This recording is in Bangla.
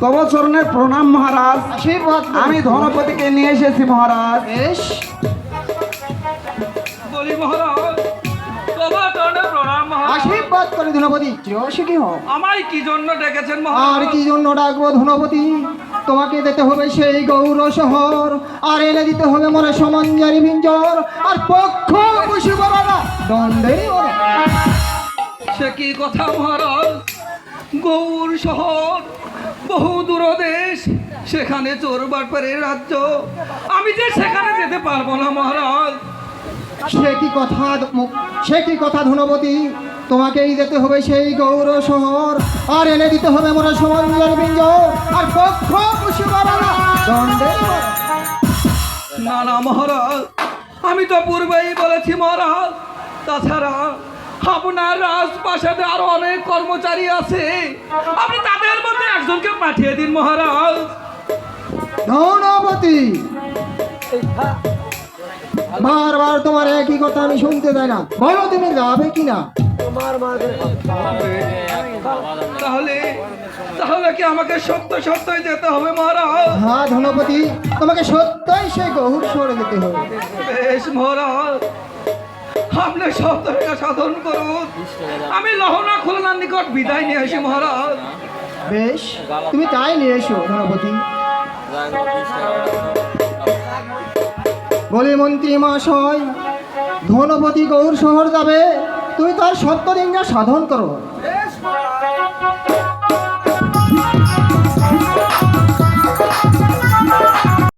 তব চরণে প্রণাম মহারাজ। আশীর্বাদ আমি ধনপতিকে নিয়ে এসেছি মহারাজ। বলি মহারাজ প্রণাম মহারাজ। আশীর্বাদ করে ধনপতি। সুখী হোক আমায় কি জন্য ডেকেছেন আর কি জন্য ডাকবো ধনপতি? তোমাকে দিতে হবে সেই গৌর শহর আর এনে দিতে হবে মনে সমঞ্জারি ভিঞ্জর আর পক্ষ সে কি কথা মহারাজ? গৌর শহর সেখানে চোর বাটপারের রাজ্য। আমি যে সেখানে যেতে পারব না মহারাজ। সে কি কথা সে কি কথা ধনপতি তোমাকেই যেতে হবে সেই গৌর শহর আর এনে দিতে হবে মনে সমঞ্জারি ভিঞ্জর আর পক্ষ খুশি। না না মহারাজ আমি তো পূর্বেই বলেছি মহারাজ। তাছাড়া আপনার রাজপ্রাসাদে আরও অনেক কর্মচারী আছে। আপনি তাদের মধ্যে একজনকে পাঠিয়ে দিন মহারাজ। ধনপতি! বারবার তোমার একই কথা আমি শুনতে চাই না। বলো তুমি যাবে কি না তাহলে তাহলে কি আমাকে সত্য সত্যই যেতে হবে মহারাজ? হ্যাঁ ধনপতি তোমাকে সত্যই সেই গহুর সরে যেতে হবে। বেশ মহারাজ। আপনি সত্যটা সাধন করুন। আমি লহনা খুলনার নিকট বিদায় নিয়ে আসি মহারাজ। বেশ তুমি তাই নিয়ে এসো ধনপতি। বলি মন্ত্রী মহাশয় ধনপতি গৌর শহর যাবে তুমি তার সত্য সাধন করো।